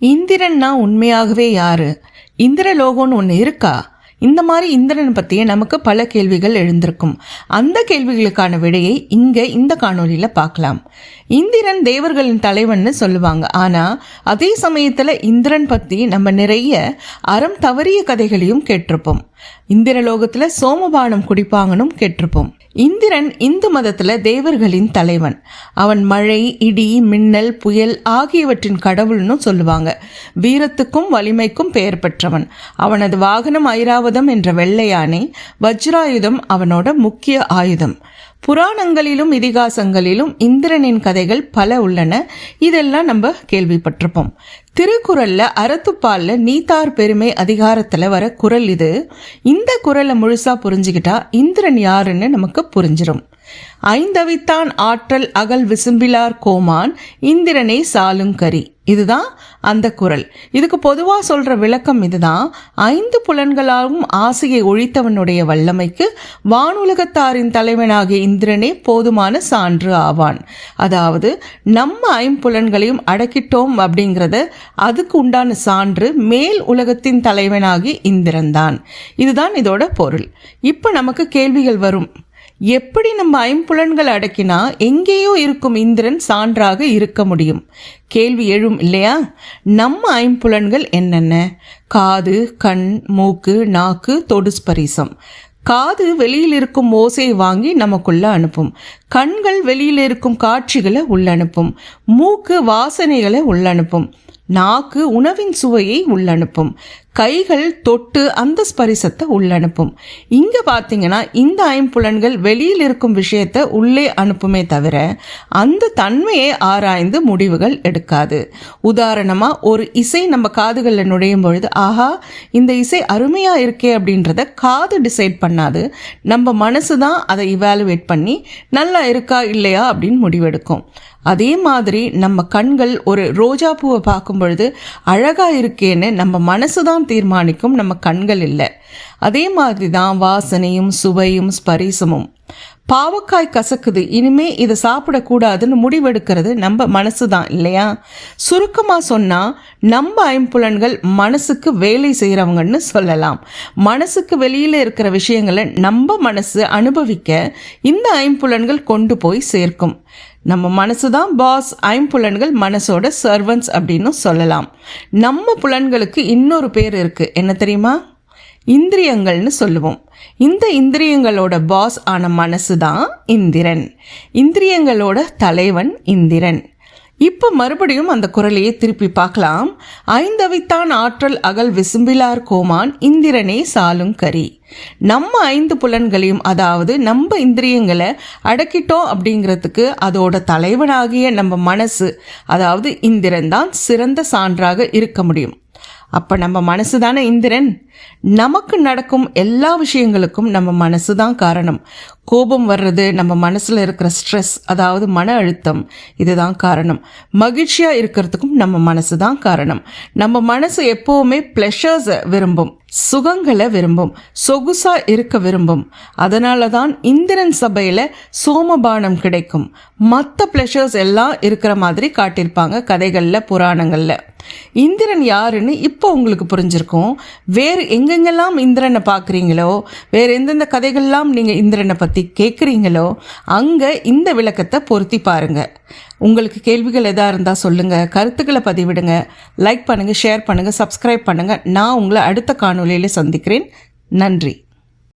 இந்திரன்னா உண்மையாகவே யாரு? இந்திரலோகம்னு ஒன்று இருக்கா? இந்த மாதிரி இந்திரன் பற்றிய நமக்கு பல கேள்விகள் எழுந்திருக்கும். அந்த கேள்விகளுக்கான விடையை இங்கே இந்த காணொலியில் பார்க்கலாம். இந்திரன் தேவர்களின் தலைவன்னு சொல்லுவாங்க. ஆனால் அதே சமயத்தில் இந்திரன் பற்றி நம்ம நிறைய அறம் தவறிய கதைகளையும் கேட்டிருப்போம். இந்திரலோகத்தில் சோமபானம் குடிப்பாங்கனும் கேட்டிருப்போம். இந்திரன் இந்து மதத்தில் தேவர்களின் தலைவன். அவன் மழை இடி மின்னல் புயல் ஆகியவற்றின் கடவுள்னு சொல்லுவாங்க. வீரத்துக்கும் வலிமைக்கும் பெயர் பெற்றவன். அவனது வாகனம் ஐராவதம் என்ற வெள்ளையானை வஜ்ராயுதம் அவனோட முக்கிய ஆயுதம். புராணங்களிலும் இதிகாசங்களிலும் இந்திரனின் கதைகள் பல உள்ளன. இதெல்லாம் நம்ம கேள்விப்பட்டிருப்போம். திருக்குறளில் அறத்துப்பாலில் நீத்தார் பெருமை அதிகாரத்தில் வர குரல் இது. இந்த குரலை முழுசாக புரிஞ்சுக்கிட்டா இந்திரன் யாருன்னு நமக்கு புரிஞ்சிடும் ஐந்தவித்தான் ஆற்றல் அகல் விசும்பிலார் கோமான் இந்திரனை சாலுங்கரி இதுதான் அந்த குரல். இதுக்கு பொதுவாக சொல்கிற விளக்கம் இதுதான். ஐந்து புலன்களாலும் ஆசையை ஒழித்தவனுடைய வல்லமைக்கு வானுலகத்தாரின் தலைவனாகிய இந்திரனே போதுமான சான்று ஆவான். அதாவது நம்ம ஐம்புலன்களையும் அடக்கிட்டோம் அப்படிங்கிறத அதுக்கு உண்டான சான்று மேல் உலகத்தின் தலைவனாகி இந்திரன்தான். இதுதான் இதோட பொருள். இப்போ நமக்கு கேள்விகள் வரும். எப்படி நம்ம ஐம்புலன்கள் அடக்கினா எங்கேயோ இருக்கும் இந்திரன் சான்றாக இருக்க முடியும். கேள்வி எழும் இல்லையா? நம்ம ஐம்புலன்கள் என்னென்ன? காது கண் மூக்கு நாக்கு தொடுஸ்பரிசம் காது வெளியில் இருக்கும் ஓசையை வாங்கி நமக்குள்ள அனுப்பும். கண்கள் வெளியில் இருக்கும் காட்சிகளை உள்ளனுப்பும் மூக்கு வாசனைகளை உள்ளனுப்பும் நாக்கு உணவின் சுவையை உள்ளனுப்பும் கைகள் தொட்டு அந்த ஸ்பரிசத்தை உள்ளனுப்பும். இங்கே பார்த்தீங்கன்னா இந்த ஐம்புலன்கள் வெளியில் இருக்கும் விஷயத்தை உள்ளே அனுப்புமே தவிர அந்த தன்மையை ஆராய்ந்து முடிவுகள் எடுக்காது. உதாரணமாக ஒரு இசை நம்ம காதுகளில் நுழையும் பொழுது ஆஹா இந்த இசை அருமையாக இருக்கே அப்படின்றத காது டிசைட் பண்ணாது. நம்ம மனசு தான் அதை இவாலுவேட் பண்ணி நல்லா இருக்கா இல்லையா? அப்படின்னு முடிவெடுக்கும். அதே மாதிரி நம்ம கண்கள் ஒரு ரோஜா பூவை பார்க்கும் பொழுது அழகாக இருக்கேன்னு நம்ம மனசு தான் தீர்மானிக்கும் நம்ம கண்கள் இல்லை. அதே மாதிரி தான் வாசனையும் சுவையும் ஸ்பரிசமும். பாவக்காய் கசக்குது இனிமே இதை சாப்பிடக்கூடாதுன்னு முடிவெடுக்கிறது நம்ம மனசு தான் இல்லையா? சுருக்கமாக சொன்னால் நம்ம ஐம்புலன்கள் மனசுக்கு வேலை செய்கிறவங்கன்னு சொல்லலாம். மனசுக்கு வெளியில் இருக்கிற விஷயங்களை நம்ம மனசு அனுபவிக்க இந்த ஐம்புலன்கள் கொண்டு போய் சேர்க்கும். நம்ம மனசு தான் பாஸ் ஐம்புலன்கள் மனசோட சர்வன்ஸ் அப்படின்னு சொல்லலாம். நம்ம புலன்களுக்கு இன்னொரு பேர் இருக்குது என்ன தெரியுமா? இந்திரியங்கள்னு சொல்லுவோம். இந்த இந்திரியங்களோட பாஸ் ஆன மனசு தான் இந்திரன். இந்திரியங்களோட தலைவன் இந்திரன். இப்போ மறுபடியும் அந்த குரலையே திருப்பி பார்க்கலாம். ஐந்தவைத்தான் ஆற்றல் அகல் விசும்பிலார் கோமான் இந்திரனே சாலும் கரி. நம்ம ஐந்து புலன்களையும் அதாவது நம்ம இந்திரியங்களை அடக்கிட்டோம் அப்படிங்கிறதுக்கு அதோட தலைவனாகிய நம்ம மனசு அதாவது இந்திரன் தான் சிறந்த சான்றாக இருக்க முடியும். அப்போ நம்ம மனசு தானே இந்திரன்? நமக்கு நடக்கும் எல்லா விஷயங்களுக்கும் நம்ம மனசு தான் காரணம். கோபம் வர்றது நம்ம மனசில் இருக்கிற ஸ்ட்ரெஸ் அதாவது மன அழுத்தம் இதுதான் காரணம். மகிழ்ச்சியாக இருக்கிறதுக்கும் நம்ம மனசு தான் காரணம். நம்ம மனசு எப்போவுமே ப்ளஷர்ஸை விரும்பும் சுகங்களை விரும்பும் சொகுசாக இருக்க விரும்பும். அதனால தான் இந்திரன் சபையில் சோமபானம் கிடைக்கும். மற்ற ப்ளஷர்ஸ் எல்லாம் இருக்கிற மாதிரி காட்டியிருப்பாங்க கதைகளில் புராணங்களில். இந்திரன் யாருன்னு இப்போ உங்களுக்கு புரிஞ்சிருக்கும். வேறு எங்கெங்கெல்லாம் இந்திரனை பார்க்குறீங்களோ வேறு எந்தெந்த கதைகள்லாம் நீங்கள் இந்திரனை பற்றி கேட்குறீங்களோ அங்கே இந்த விளக்கத்தை பொருத்தி பாருங்கள் உங்களுக்கு கேள்விகள் எதாக இருந்தால் சொல்லுங்கள் கருத்துக்களை பதிவிடுங்க லைக் பண்ணுங்கள் ஷேர் பண்ணுங்கள் சப்ஸ்கிரைப் பண்ணுங்கள் நான் உங்களை அடுத்த காணொலியில் சந்திக்கிறேன். நன்றி.